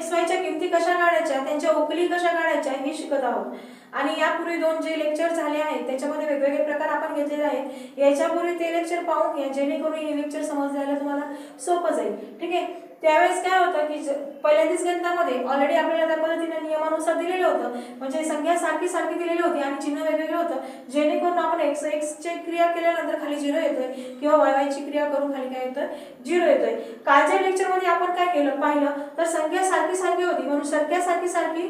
X वायच्या किमती कशा काढायच्या त्यांच्या उकली कशा काढायच्या हे शिकत आहोत. आणि यापूर्वी दोन जे लेक्चर झाले आहेत त्याच्यामध्ये वेगवेगळे प्रकार आपण घेतलेले आहेत. याच्यापूर्वी ते लेक्चर पाहून घ्या जेणेकरून हे लेक्चर समजायला तुम्हाला सोपं जाईल. ठीक आहे? त्यावेळेस काय होतं की पहिल्यांदाच गणितामध्ये ऑलरेडी आपल्याला त्या पद्धतीने नियमानुसार दिलेलं होतं. म्हणजे संख्या सारखी सारखी दिलेली होती आणि चिन्ह वेगवेगळं होतं. जेणेकरून आपण एक्स एक्सची क्रिया केल्यानंतर खाली झिरो येतोय किंवा वाय वायची क्रिया करून खाली काय येतोय? झिरो येतोय. कालच्या लेक्चरमध्ये आपण काय केलं? पाहिलं. तर संख्या सारखी सारखी होती. म्हणून संख्या सारखी सारखी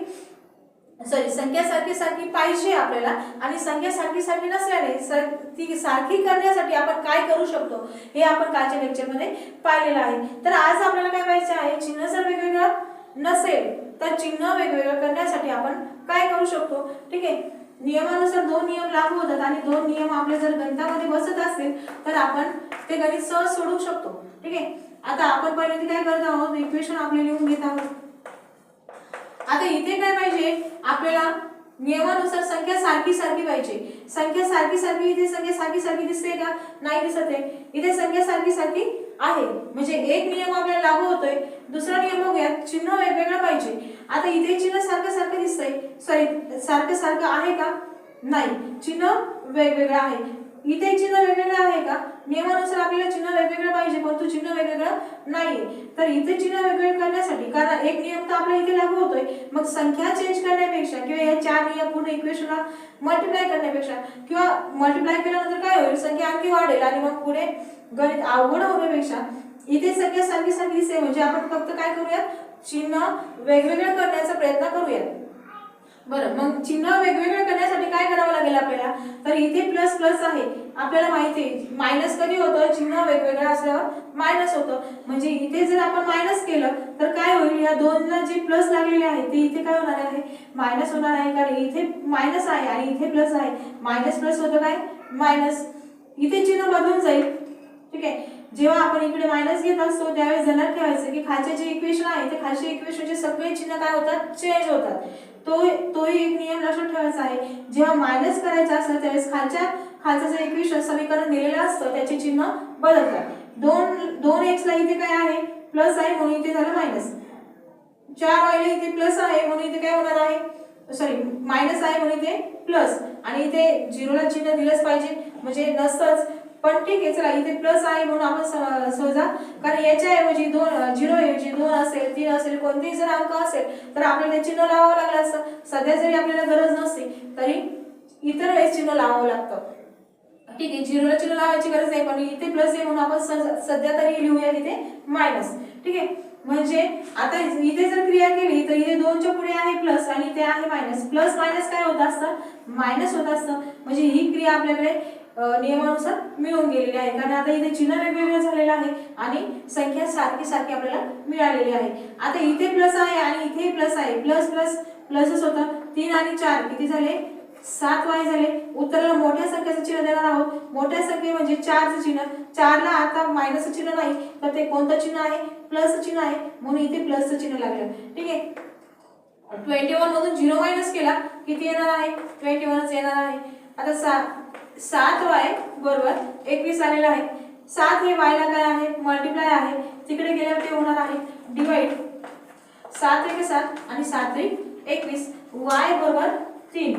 सॉरी संख्या सारखी सारखी पाहिजे आपल्याला आणि संख्या सारखी सारखी नसल्याने सर ती सारखी करण्यासाठी आपण काय करू शकतो हे आपण कालच्या लेक्चरमध्ये पाहिलेलं आहे. तर आज आपल्याला काय पाहिजे आहे चिन्ह जर वेगवेगळं नसेल तर चिन्ह वेगवेगळं करण्यासाठी आपण काय करू शकतो? ठीक आहे? नियमानुसार दोन नियम लागू होतात आणि दोन नियम आपले जर गणितामध्ये बसत असतील तर आपण ते गणित सहज सोडवू शकतो. ठीक आहे? आता आपण पहिल्यांदा काय करत आहोत? इक्वेशन आपले लिहून घेत आहोत. आता इथे काय पाहिजे? आपल्याला नियमानुसार संख्या सारखी सारखी पाहिजे. संख्या सारखी सारखी इथे संख्या सारखी सारखी दिसते का? नाही दिसत आहे. इथे संख्या सारखी सारखी आहे. म्हणजे एक नियम आपल्याला लागू होतोय. दुसरा नियम बघूया चिन्ह वेगवेगळं पाहिजे. आता इथे चिन्ह सारखं सारखं दिसतंय. सॉरी सारखं सारखं आहे का? नाही. चिन्ह वेगवेगळं आहे. इथे चिन्ह वेगवेगळं आहे का? नियमानुसार आपल्याला चिन्ह वेगवेगळं पाहिजे परंतु चिन्ह वेगवेगळं नाहीये तर इथे चिन्ह वेगवेगळं करण्यासाठी कारण एक नियम तर आपल्या इथे लागू होतोय. मग संख्या चेंज करण्यापेक्षा किंवा या चार नियम पूर्ण इक्वेशनला मल्टिप्लाय करण्यापेक्षा किंवा मल्टिप्लाय केल्यानंतर काय होईल? संख्या आणखी वाढेल आणि मग पुढे गणित अवघड होण्यापेक्षा इथे संख्या सारखी सारखी दिसते म्हणजे आपण फक्त काय करूया चिन्ह वेगवेगळं करण्याचा प्रयत्न करूया बरं मग चिन्ह वेगवेगळे करण्यासाठी काय करावं लागेल आपल्याला? तर इथे प्लस प्लस आहे. आपल्याला माहिती आहे मायनस कधी होतं? चिन्ह वेगवेगळं असल्यावर मायनस होतं. म्हणजे इथे जर आपण मायनस केलं तर काय होईल? या दोनला जे प्लस लागलेले आहे ते इथे काय होणार आहे? मायनस होणार आहे कारण इथे मायनस आहे आणि इथे प्लस आहे. मायनस प्लस होतं काय? मायनस इथे चिन्ह बदलून जाईल. ठीक आहे? जेव्हा आपण इकडे मायनस घेत असतो त्यावेळेस ध्यानात ठेवायचं की खालचे जे इक्वेशन आहे ते खालचे इक्वेशनचे सगळे चिन्ह काय होतात? चेंज होतात. तो तोही एक नियम लक्षात ठेवायचा आहे. जेव्हा मायनस करायचा असतं त्यावेळेस खालच्या खालचं जे इक्वेशन समीकरण दिलेलं असतं त्याचे चिन्ह बदलतात. दोन दोन एक्सला इथे काय आहे? प्लस आहे म्हणून इथे झालं मायनस चार वायला इथे प्लस आहे म्हणून इथे काय होणार आहे? सॉरी मायनस आहे म्हणून इथे प्लस आणि इथे झिरोला चिन्ह दिलंच पाहिजे. म्हणजे नसतंच. पण ठीक आहे चला इथे प्लस आहे म्हणून आपण स- सहजा कारण याच्या ऐवजी दोन झिरो ऐवजी दोन असेल तीन असेल कोणतेही जर अंक असेल तर आपल्याला चिन्ह लावावं लागलं असतं. सध्या जरी आपल्याला गरज नसते तरी इतर वेळेस चिन्ह लावावं लागतं. ठीक आहे झिरोला चिन्ह लावायची गरज नाही पण इथे प्लस आहे म्हणून आपण सध्या तरी लिहूया इथे मायनस ठीक आहे म्हणजे आता इथे जर क्रिया केली तर इथे दोनच्या पुढे आहे प्लस आणि इथे आहे मायनस प्लस मायनस काय होत असतं? मायनस होत असतं. म्हणजे ही क्रिया आपल्याकडे नियमानुसार मिळून गेलेले आहे. कारण आता इथे चिन्ह वेगवेगळं झालेलं आहे आणि संख्या सारखी सारखी आपल्याला मिळालेली आहे. आता इथे प्लस आहे आणि इथे प्लस आहे. प्लस प्लस प्लसच होतं तीन आणि चार किती झाले? सात वाय झाले. उत्तराला मोठ्या संख्येचं चिन्ह देणार आहोत. मोठ्या संख्ये म्हणजे चारचं चिन्ह. चारला आता मायनसचं चिन्ह नाही तर ते कोणतं चिन्ह आहे? प्लसचं चिन्ह आहे. म्हणून इथे प्लसचं चिन्ह लागलं. ठीक आहे? ट्वेंटी वन मधून झिरो मायनस केला किती येणार आहे? ट्वेंटी वनच येणार आहे. आता सा सात वाय बरोबर एकवीस आलेला आहे सात हे वायला काय आहे? मल्टिप्लाय आहे. तिकडे गेल्यावर ते होणार आहे. डिवाइड सात एक सात आणि सात एकवीस. वाय बरोबर तीन.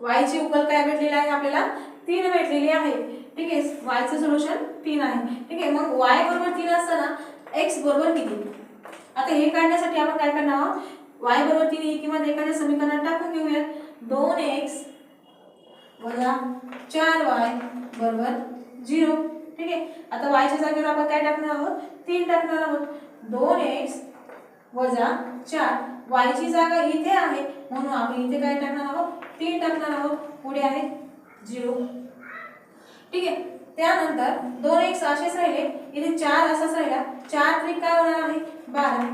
वायची उकल काय भेटलेली आहे आपल्याला? तीन भेटलेली आहे. ठीक आहे? वायचं सोल्युशन तीन आहे. ठीक आहे? मग वाय बरोबर तीन असताना एक्स बरोबर किती? आता हे काढण्यासाठी आपण काय करणार आहोत? वाय बरोबर तीन ही किंमत एखाद्या समीकरणात टाकून घेऊयात. दोन एक्स वजा चार वाय बरोबर झिरो. ठीक आहे? आता वायच्या जागेवर आपण काय टाकणार आहोत? तीन टाकणार आहोत. दोन एक्स वजा चार. वायची जागा इथे आहे म्हणून आपण इथे काय टाकणार आहोत? तीन टाकणार आहोत. पुढे आहे झिरो. ठीक आहे? त्यानंतर दोन एक्स असेच राहिले. इथे चार असाच राहिला. चार त्रिक काय होणार आहे? बारा.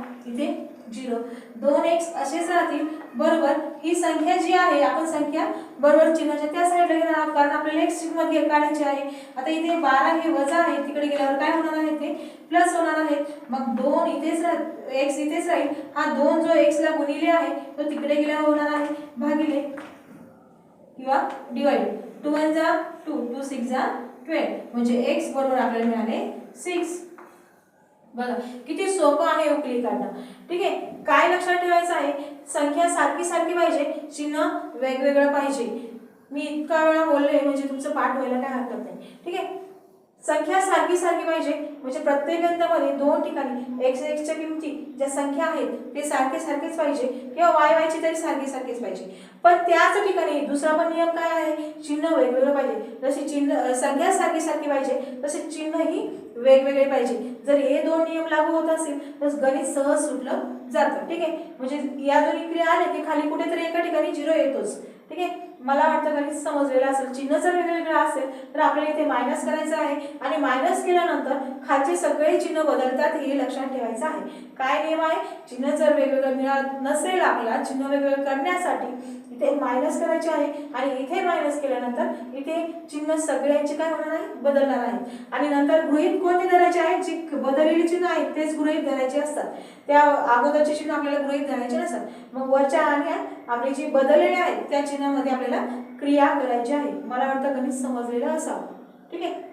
झिरो. दोन एक्स असेच राहतील बरोबर. ही संख्या जी आहे आपण संख्या बरोबर चिन्हाच्या त्या साईडला घेणार आहोत. कारण आपल्याला एक्समध्ये काढायची आहे. आता इथे बारा हे वजा आहे. तिकडे गेल्यावर काय होणार आहे ते? प्लस होणार आहे. मग दोन इथेच राह एक्स इथेच राहील. हा दोन जो एक्सला गुणिले आहे तो तिकडे गेल्यावर होणार आहे. भागिले. किंवा डिवाइड टू वन जा टू टू सिक्स जा ट्वेल्व म्हणजे एक्स बरोबर आपल्याला मिळाले सिक्स बघा किती सोपं आहे हो उकली काढणं. ठीक आहे? काय लक्षात ठेवायचं आहे? संख्या सारखी सारखी पाहिजे चिन्ह वेगवेगळं पाहिजे. मी इतका वेळा बोलले म्हणजे तुमचं पाठ व्हायला काय हरकत नाही. ठीक आहे? संख्या सारखी सारखी पाहिजे. म्हणजे प्रत्येक गणितामध्ये दोन ठिकाणी एक्स एक्सच्या किमती ज्या संख्या आहेत ते सारखे सारखेच पाहिजे किंवा वाय वायची तरी सारखे सारखेच पाहिजे. पण त्याच ठिकाणी दुसरा पण नियम काय आहे? चिन्ह वेगवेगळं पाहिजे. जसे चिन्ह संख्या सारखी सारखी पाहिजे तसे चिन्हही वेगवेगळे पाहिजे. जर हे दोन नियम लागू होत असेल तर गणित सहज सुटलं जातं. ठीक आहे? म्हणजे या दोन्ही क्रिया आल्या की खाली कुठेतरी एका ठिकाणी झिरो येतोच. ठीक आहे? मला वाटतं गणित समजलेलं असेल. चिन्ह जर वेगवेगळं असेल तर आपल्याला इथे मायनस करायचं आहे. आणि मायनस केल्यानंतर खालचे सगळे चिन्ह बदलतात हे लक्षात ठेवायचं आहे. काय नियम आहे? चिन्ह जर वेगवेगळं मिळत नसेल आपल्याला चिन्ह वेगवेगळं करण्यासाठी इथे मायनस करायचे आहे. आणि इथे मायनस केल्यानंतर इथे चिन्ह सगळ्यांचे काय होणार आहे? बदलणार आहे. आणि नंतर गृहित कोणते धरायचे आहेत जी बदललेली चिन्ह आहेत तेच गृहीत धरायचे असतात. त्या अगोदरचे चिन्ह आपल्याला गृहीत धरायचे नसतात. मग वरच्या आणि आपली जी बदललेले आहेत त्या चिन्हामध्ये आपल्याला क्रिया करायची आहे. मला वाटतं गणित समजलेलं असावं. ठीक आहे?